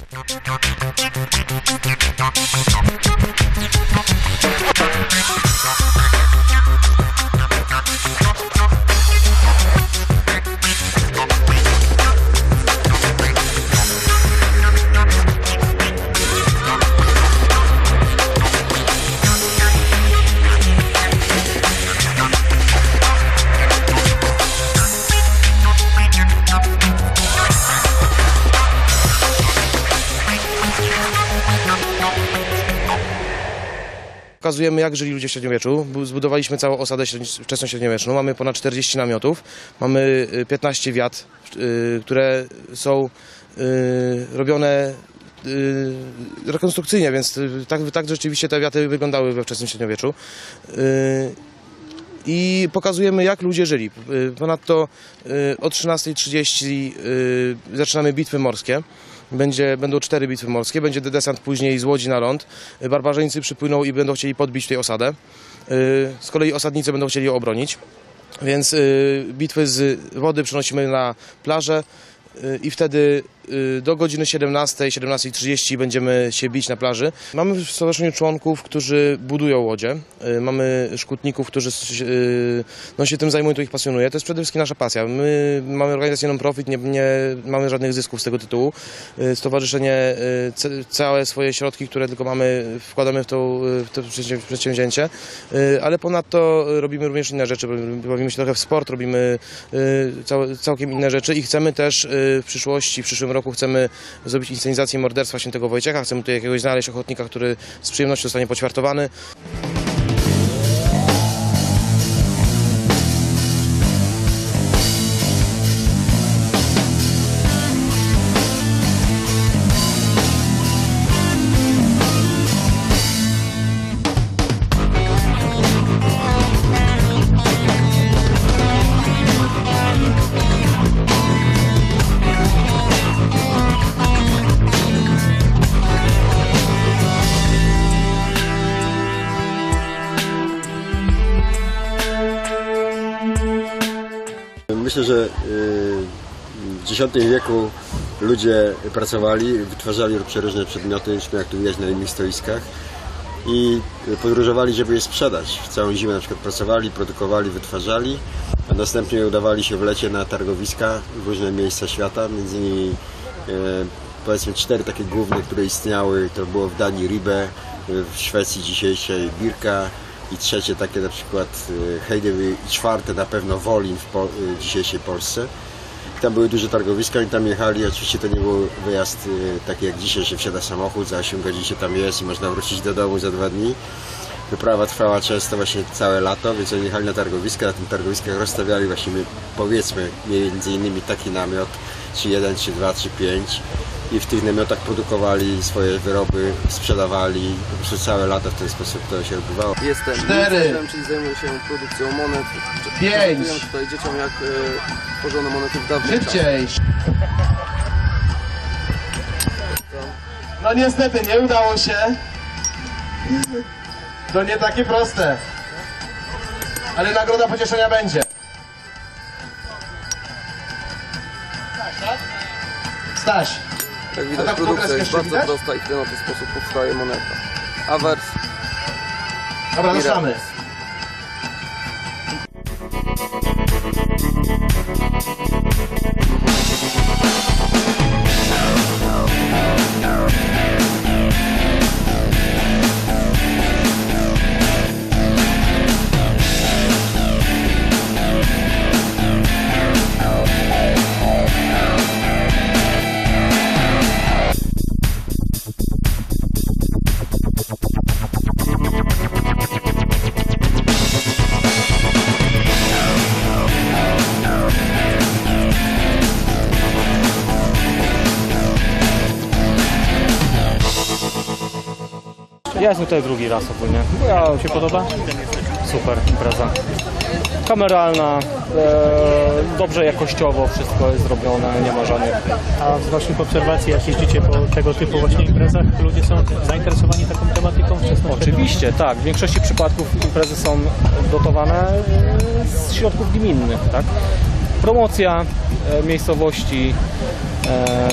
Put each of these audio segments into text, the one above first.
Thank you. Pokazujemy, jak żyli ludzie w średniowieczu. Bu- Zbudowaliśmy całą osadę średni- wczesnośredniowieczną. Mamy ponad 40 namiotów, mamy y, 15 wiat, y, które są y, robione y, rekonstrukcyjnie, więc y, tak, tak rzeczywiście te wiaty wyglądały we wczesnym średniowieczu. Y, i pokazujemy, jak ludzie żyli. Y, Ponadto y, o 13.30 y, zaczynamy bitwy morskie. Będzie, będą cztery bitwy morskie, będzie desant później z łodzi na ląd. Barbarzyńcy przypłyną i będą chcieli podbić tej osadę. Y, Z kolei osadnicy będą chcieli ją obronić. Więc y, bitwy z wody przenosimy na plażę y, i wtedy do godziny 17, 17.30 będziemy się bić na plaży. Mamy w stowarzyszeniu członków, którzy budują łodzie. Y, Mamy szkutników, którzy y, no, się tym zajmują, to ich pasjonuje. To jest przede wszystkim nasza pasja. My mamy organizację non-profit, nie, nie mamy żadnych zysków z tego tytułu. Y, Stowarzyszenie y, całe swoje środki, które tylko mamy, wkładamy w, y, w to przedsięw- przedsięwzięcie, Y, ale ponadto robimy również inne rzeczy. Bawimy się trochę w sport, robimy y, cał, całkiem inne rzeczy i chcemy też y, w przyszłości, w przyszłym roku chcemy zrobić inscenizację morderstwa świętego Wojciecha. Chcemy tutaj jakiegoś znaleźć ochotnika, który z przyjemnością zostanie poćwiartowany. Myślę, że y, w X wieku ludzie pracowali, wytwarzali przeróżne przedmioty, jak tu widać na innych stoiskach i podróżowali, żeby je sprzedać. W całą zimę na przykład pracowali, produkowali, wytwarzali, a następnie udawali się w lecie na targowiska w różne miejsca świata, między innymi e, powiedzmy cztery takie główne, które istniały, to było w Danii Ribe, w Szwecji dzisiejszej Birka i trzecie takie na przykład e, Heidewy i czwarte na pewno Wolin w po, e, dzisiejszej Polsce. Tam były duże targowiska, oni tam jechali. Oczywiście to nie był wyjazd y, taki jak dzisiaj, że wsiada samochód, za 8 godzin się tam jest i można wrócić do domu za dwa dni. Wyprawa trwała często właśnie całe lato, więc oni jechali na targowiska, na tym targowiskach rozstawiali właśnie powiedzmy między innymi taki namiot, czy jeden, czy dwa, czy pięć i w tych namiotach produkowali swoje wyroby, sprzedawali, po prostu całe lato w ten sposób to się odbywało. Jestem Cztery. ministrem, czyli zajmuję się produkcją monet. Pięć. Tutaj dzieciom jak e, tworzono monety w dawnych. Szybciej! No niestety nie udało się. To nie takie proste. Ale nagroda pocieszenia będzie. Staś, Jak widać tak produkcja jest bardzo widać? prosta i w ten oto sposób powstaje moneta. Awers dobra, ruszamy. Ja jestem tutaj drugi raz ogólnie. Ja się podoba? Super impreza. Kameralna, e, dobrze jakościowo wszystko jest zrobione, nie ma żadnych. A z Waszych obserwacji, jak jeździcie po tego typu właśnie imprezach, ludzie są zainteresowani taką tematyką wczesną? Oczywiście, tak. W większości przypadków imprezy są dotowane e, z środków gminnych, tak. Promocja e, miejscowości, e,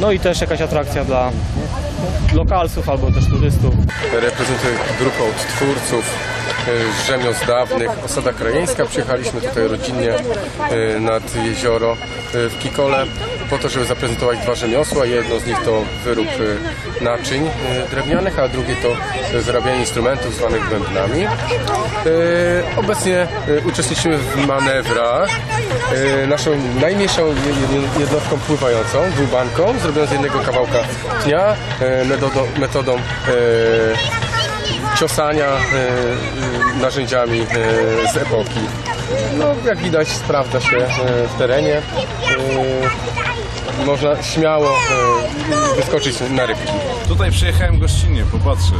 No i też jakaś atrakcja dla lokalsów albo też turystów. reprezentuję grupę odtwórców e, rzemiosł dawnych, osada krajeńska. Przyjechaliśmy tutaj rodzinnie e, nad jezioro e, w Kikole po to, żeby zaprezentować dwa rzemiosła. Jedno z nich to wyrób e, naczyń e, drewnianych, a drugie to zarabianie instrumentów zwanych bębnami. E, Obecnie uczestniczymy w manewrach. Naszą najmniejszą je- je- jednostką pływającą, dłubanką, zrobioną z jednego kawałka pnia, metodą, metodą ciosania narzędziami z epoki. No, jak widać, sprawdza się e, w terenie. E, Można śmiało e, wyskoczyć na rybki. Tutaj przyjechałem gościnnie popatrzeć.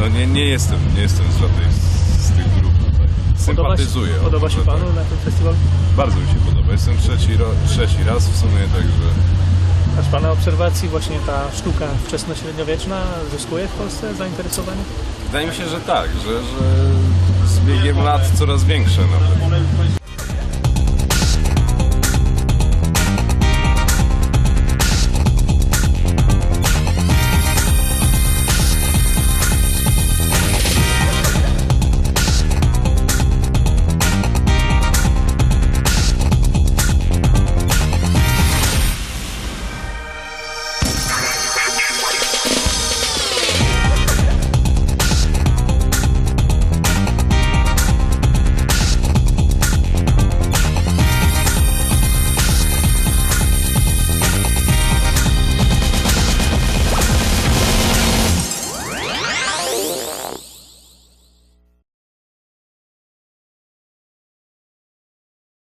No nie, nie jestem, nie jestem z żadnej z, z tych grup tutaj. Podoba się, Sympatyzuję. o, podoba się Panu na tym festiwalu? Bardzo mi się podoba. Jestem trzeci, ro, trzeci raz w sumie, także A z Pana obserwacji właśnie ta sztuka wczesnośredniowieczna zyskuje w Polsce zainteresowanie? wydaje mi się, że tak, że, że z biegiem lat coraz większe nawet.